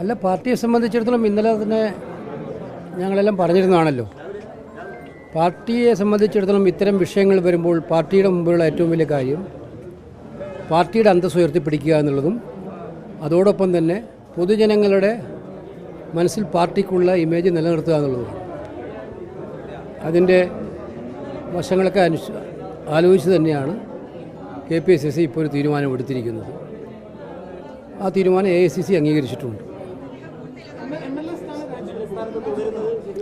അല്ല പാർട്ടിയെ സംബന്ധിച്ചിടത്തോളം ഇന്നലെ തന്നെ ഞങ്ങളെല്ലാം പറഞ്ഞിരുന്നതാണല്ലോ. പാർട്ടിയെ സംബന്ധിച്ചിടത്തോളം ഇത്തരം വിഷയങ്ങൾ വരുമ്പോൾ പാർട്ടിയുടെ മുമ്പിലുള്ള ഏറ്റവും വലിയ കാര്യം പാർട്ടിയുടെ അന്തസ് ഉയർത്തിപ്പിടിക്കുക എന്നുള്ളതും അതോടൊപ്പം തന്നെ പൊതുജനങ്ങളുടെ മനസ്സിൽ പാർട്ടിക്കുള്ള ഇമേജ് നിലനിർത്തുക എന്നുള്ളതുമാണ് അതിന്റെ വശങ്ങളൊക്കെ അനുസ ആലോചിച്ച് തന്നെയാണ് കെ പി സി സി ഇപ്പോൾ ഒരു തീരുമാനം എടുത്തിരിക്കുന്നത്. ആ തീരുമാനം എ ഐ സി സി അംഗീകരിച്ചിട്ടുണ്ട്.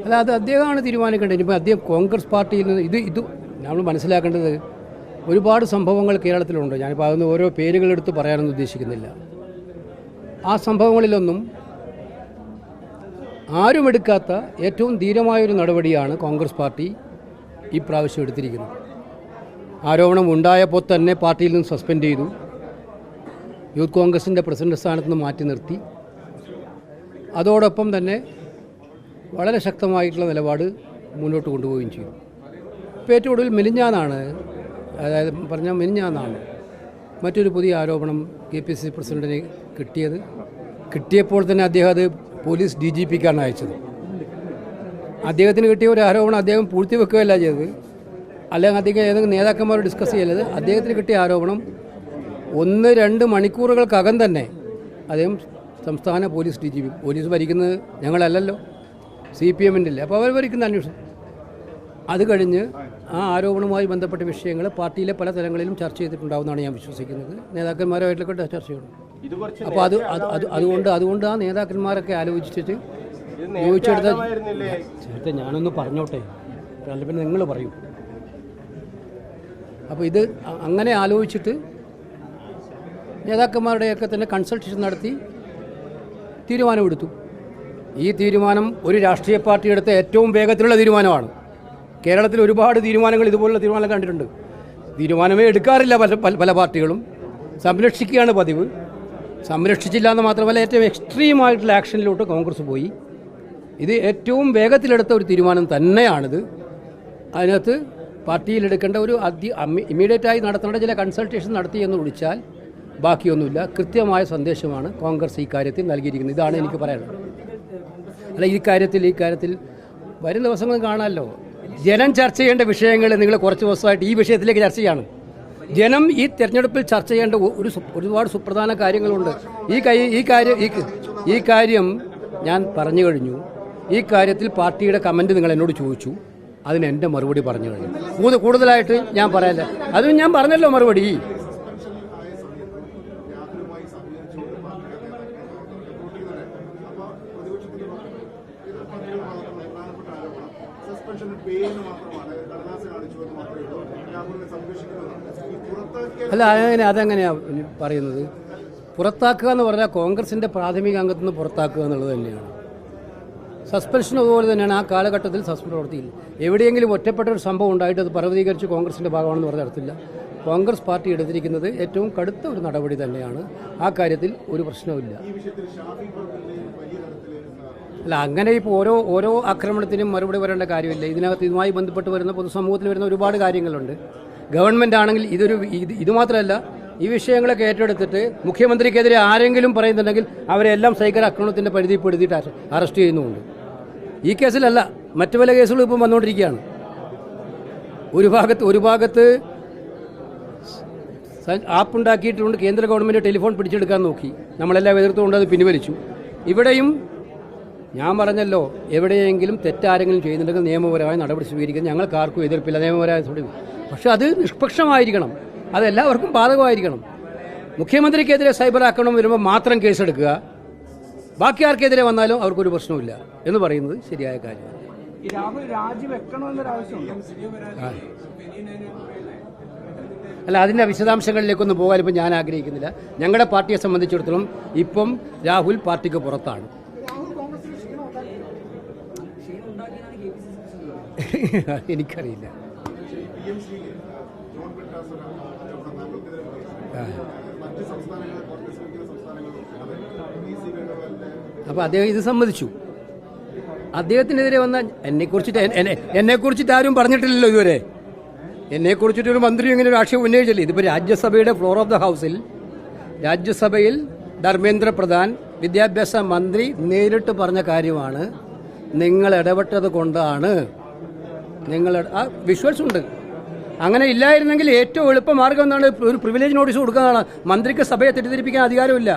അല്ല അത് അദ്ദേഹമാണ് തീരുമാനിക്കേണ്ടത്. ഇനിയിപ്പോൾ അദ്ദേഹം കോൺഗ്രസ് പാർട്ടിയിൽ നിന്ന് ഇത് ഇത് നമ്മൾ മനസ്സിലാക്കേണ്ടത് ഒരുപാട് സംഭവങ്ങൾ കേരളത്തിലുണ്ട്. ഞാനിപ്പോൾ അതൊന്നും ഓരോ പേരുകളെടുത്ത് പറയാനൊന്നും ഉദ്ദേശിക്കുന്നില്ല. ആ സംഭവങ്ങളിലൊന്നും ആരും എടുക്കാത്ത ഏറ്റവും ധീരമായൊരു നടപടിയാണ് കോൺഗ്രസ് പാർട്ടി ഈ പ്രാവശ്യം എടുത്തിരിക്കുന്നത്. ആരോപണം ഉണ്ടായപ്പോൾ തന്നെ പാർട്ടിയിൽ നിന്ന് സസ്പെൻഡ് ചെയ്തു. യൂത്ത് കോൺഗ്രസിന്റെ പ്രസിഡന്റ് സ്ഥാനത്ത് നിന്ന് മാറ്റി നിർത്തി. അതോടൊപ്പം തന്നെ വളരെ ശക്തമായിട്ടുള്ള നിലപാട് മുന്നോട്ട് കൊണ്ടുപോവുകയും ചെയ്യും ഇപ്പോൾ ഏറ്റവും ഒടുവിൽ മെലിഞ്ഞാന്നാണ് അതായത് പറഞ്ഞാൽ മെലിഞ്ഞാന്നാണ് മറ്റൊരു പുതിയ ആരോപണം കെ പി സി സി പ്രസിഡന്റിന് കിട്ടിയത്. കിട്ടിയപ്പോൾ തന്നെ അദ്ദേഹം അത് പോലീസ് ഡി ജി പിക്കാണ് അയച്ചത്. അദ്ദേഹത്തിന് കിട്ടിയ ഒരു ആരോപണം അദ്ദേഹം പൂഴ്ത്തി വെക്കുകയല്ല ചെയ്തത്. അല്ലെങ്കിൽ അദ്ദേഹം ഏതെങ്കിലും നേതാക്കന്മാരോട് ഡിസ്കസ് ചെയ്യലത് അദ്ദേഹത്തിന് കിട്ടിയ ആരോപണം ഒന്ന് രണ്ട് മണിക്കൂറുകൾക്കകം തന്നെ അദ്ദേഹം സംസ്ഥാന police D G P police ഭരിക്കുന്നത് ഞങ്ങളല്ലല്ലോ. സി പി എമ്മിന്റെ ഇല്ലേ അപ്പോൾ അവർ ഭരിക്കുന്ന അന്വേഷണം. അത് കഴിഞ്ഞ് ആ ആരോപണവുമായി ബന്ധപ്പെട്ട വിഷയങ്ങൾ പാർട്ടിയിലെ പല തലങ്ങളിലും ചർച്ച ചെയ്തിട്ടുണ്ടാവുമെന്നാണ് ഞാൻ വിശ്വസിക്കുന്നത്. നേതാക്കന്മാരുമായിട്ടൊക്കെ ചർച്ച ചെയ്യണം അപ്പോൾ അത് അത് അത് അതുകൊണ്ട് അതുകൊണ്ട് ആ നേതാക്കന്മാരൊക്കെ ആലോചിച്ചിട്ട് ചോദിച്ചെടുത്ത ചേട്ടാ ഞാനൊന്ന് പറഞ്ഞോട്ടെ. അല്ല പിന്നെ നിങ്ങൾ പറയൂ. അപ്പോൾ ഇത് അങ്ങനെ ആലോചിച്ചിട്ട് നേതാക്കന്മാരുടെയൊക്കെ തന്നെ കൺസൾട്ടേഷൻ നടത്തി തീരുമാനമെടുത്തു. ഈ തീരുമാനം ഒരു രാഷ്ട്രീയ പാർട്ടി എടുത്ത ഏറ്റവും വേഗത്തിലുള്ള തീരുമാനമാണ്. കേരളത്തിൽ ഒരുപാട് തീരുമാനങ്ങൾ ഇതുപോലുള്ള തീരുമാനം കണ്ടിട്ടുണ്ട്. തീരുമാനമേ എടുക്കാറില്ല പല പല പാർട്ടികളും. സംരക്ഷിക്കുകയാണ് പതിവ്. സംരക്ഷിച്ചില്ല എന്ന് മാത്രമല്ല ഏറ്റവും എക്സ്ട്രീമായിട്ടുള്ള ആക്ഷനിലോട്ട് കോൺഗ്രസ് പോയി. ഇത് ഏറ്റവും വേഗത്തിലെടുത്ത ഒരു തീരുമാനം തന്നെയാണിത്. അതിനകത്ത് പാർട്ടിയിലെടുക്കേണ്ട ഒരു അതി ഇമ്മീഡിയറ്റായി നടത്തേണ്ട ചില കൺസൾട്ടേഷൻ നടത്തി എന്ന് വിളിച്ചാൽ ബാക്കിയൊന്നുമില്ല. കൃത്യമായ സന്ദേശമാണ് കോൺഗ്രസ് ഈ കാര്യത്തിൽ നൽകിയിരിക്കുന്നത്. ഇതാണ് എനിക്ക് പറയാനുള്ളത്. അല്ല ഈ കാര്യത്തിൽ ഈ കാര്യത്തിൽ വരും ദിവസങ്ങൾ കാണാമല്ലോ. ജനം ചർച്ച ചെയ്യേണ്ട വിഷയങ്ങൾ നിങ്ങൾ കുറച്ച് ദിവസമായിട്ട് ഈ വിഷയത്തിലേക്ക് ചർച്ച ചെയ്യാണ്. ജനം ഈ തെരഞ്ഞെടുപ്പിൽ ചർച്ച ചെയ്യേണ്ട ഒരു ഒരുപാട് സുപ്രധാന കാര്യങ്ങളുണ്ട്. ഈ കൈ ഈ കാര്യം ഈ ഈ കാര്യം ഞാൻ പറഞ്ഞു കഴിഞ്ഞു. ഈ കാര്യത്തിൽ പാർട്ടിയുടെ കമന്റ് നിങ്ങൾ എന്നോട് ചോദിച്ചു. അതിന് എന്റെ മറുപടി പറഞ്ഞു കഴിഞ്ഞു. കൂടുതലായിട്ട് ഞാൻ പറയാല്ല അതും ഞാൻ പറഞ്ഞല്ലോ മറുപടി. അല്ല അതെങ്ങനെ അതെങ്ങനെയാണ് പറയുന്നത്? പുറത്താക്കുക എന്ന് പറഞ്ഞാൽ കോൺഗ്രസിന്റെ പ്രാഥമിക അംഗത്തു നിന്ന് പുറത്താക്കുക എന്നുള്ളത് തന്നെയാണ്. സസ്പെൻഷൻ അതുപോലെ തന്നെയാണ്. ആ കാലഘട്ടത്തിൽ സസ്പെൻഷൻ പ്രവർത്തിയില്ല എവിടെയെങ്കിലും ഒറ്റപ്പെട്ട ഒരു സംഭവം ഉണ്ടായിട്ട് അത് പർവതീകരിച്ച് കോൺഗ്രസിന്റെ ഭാഗമാണെന്ന് പറഞ്ഞ അർത്ഥമില്ല കോൺഗ്രസ് പാർട്ടി എടുത്തിരിക്കുന്നത് ഏറ്റവും കടുത്ത ഒരു നടപടി തന്നെയാണ്. ആ കാര്യത്തിൽ ഒരു പ്രശ്നവുമില്ല. അല്ല അങ്ങനെ ഇപ്പോൾ ഓരോ ഓരോ ആക്രമണത്തിനും മറുപടി വരേണ്ട കാര്യമില്ല. ഇതിനകത്ത് ഇതുമായി ബന്ധപ്പെട്ട് വരുന്ന പൊതുസമൂഹത്തിൽ വരുന്ന ഒരുപാട് കാര്യങ്ങളുണ്ട്. ഗവൺമെന്റ് ആണെങ്കിൽ ഇതൊരു ഇത് ഇതുമാത്രമല്ല ഈ വിഷയങ്ങളൊക്കെ ഏറ്റെടുത്തിട്ട് മുഖ്യമന്ത്രിക്കെതിരെ ആരെങ്കിലും പറയുന്നുണ്ടെങ്കിൽ അവരെ എല്ലാം സൈബർ ആക്രമണത്തിന്റെ പരിധിപ്പെടുത്തിയിട്ട് അറസ്റ്റ് ചെയ്യുന്നുമുണ്ട്. ഈ കേസിലല്ല മറ്റു പല കേസുകളും ഇപ്പം വന്നുകൊണ്ടിരിക്കുകയാണ്. ഒരു ഭാഗത്ത് ഒരു ഭാഗത്ത് ആപ്പ് ഉണ്ടാക്കിയിട്ടുണ്ട് കേന്ദ്ര ഗവൺമെന്റ് ടെലിഫോൺ പിടിച്ചെടുക്കാൻ നോക്കി. നമ്മളെല്ലാം എതിർത്തുകൊണ്ട് അത് പിൻവലിച്ചു. ഇവിടെയും ഞാൻ പറഞ്ഞല്ലോ എവിടെയെങ്കിലും തെറ്റാരെങ്കിലും ചെയ്യുന്നുണ്ടെങ്കിൽ നിയമപരമായ നടപടി സ്വീകരിക്കാൻ ഞങ്ങൾക്ക് ആർക്കും എതിർപ്പില്ല നിയമപരമായ പക്ഷെ അത് നിഷ്പക്ഷമായിരിക്കണം. അത് എല്ലാവർക്കും ബാധകമായിരിക്കണം. മുഖ്യമന്ത്രിക്കെതിരെ സൈബർ ആക്രമണം വരുമ്പോൾ മാത്രം കേസെടുക്കുക. ബാക്കി ആർക്കെതിരെ വന്നാലും അവർക്കൊരു പ്രശ്നമില്ല എന്ന് പറയുന്നത് ശരിയായ കാര്യമാണ്. അല്ല അതിന്റെ വിശദാംശങ്ങളിലേക്കൊന്നും പോകാൻ ഇപ്പം ഞാൻ ആഗ്രഹിക്കുന്നില്ല. ഞങ്ങളുടെ പാർട്ടിയെ സംബന്ധിച്ചിടത്തോളം ഇപ്പം രാഹുൽ പാർട്ടിക്ക് പുറത്താണ് എനിക്കറിയില്ല പി എം ശ്രീക്ക് ജോൺ ബ്രിട്ടാസ് ഒരു ആരോപണം താങ്കൾക്കെതിരെ പറയുന്നു ആ. മറ്റ് സംസ്ഥാനങ്ങളെ കോൺഗ്രസ് ഭരിക്കുന്ന സംസ്ഥാനങ്ങളിലൊക്കെ അത് പി സി വേണുഗോപാലിന്റെ അപ്പോൾ അദ്ദേഹം ഇത് സമ്മതിച്ചു. അദ്ദേഹത്തിനെതിരെ വന്ന എന്നെക്കുറിച്ചിട്ട് കുറിച്ചിട്ട് എന്നെ എന്നെക്കുറിച്ചിട്ട് ആരും പറഞ്ഞിട്ടില്ലല്ലോ ഇതുവരെ. എന്നെക്കുറിച്ചിട്ട് ഒരു മന്ത്രി ഇങ്ങനെ ഒരു ആക്ഷേപം ഉന്നയിച്ചില്ലേ. ഇതിപ്പോൾ രാജ്യസഭയുടെ ഫ്ലോർ ഓഫ് ദ ഹൗസിൽ രാജ്യസഭയിൽ ധർമ്മേന്ദ്ര പ്രധാൻ വിദ്യാഭ്യാസ മന്ത്രി നേരിട്ട് പറഞ്ഞ കാര്യമാണ്. നിങ്ങൾ ഇടപെട്ടത് കൊണ്ടാണ്. നിങ്ങൾ ആ വിഷ്വൽസ് ഉണ്ട് അങ്ങനെ ഇല്ലായിരുന്നെങ്കിൽ ഏറ്റവും എളുപ്പ മാർഗം എന്താണ്? ഒരു പ്രിവിലേജ് നോട്ടീസ് കൊടുക്കുന്നതാണ് മന്ത്രിക്ക് സഭയെ തെറ്റിദ്ധരിപ്പിക്കാൻ അധികാരമില്ല.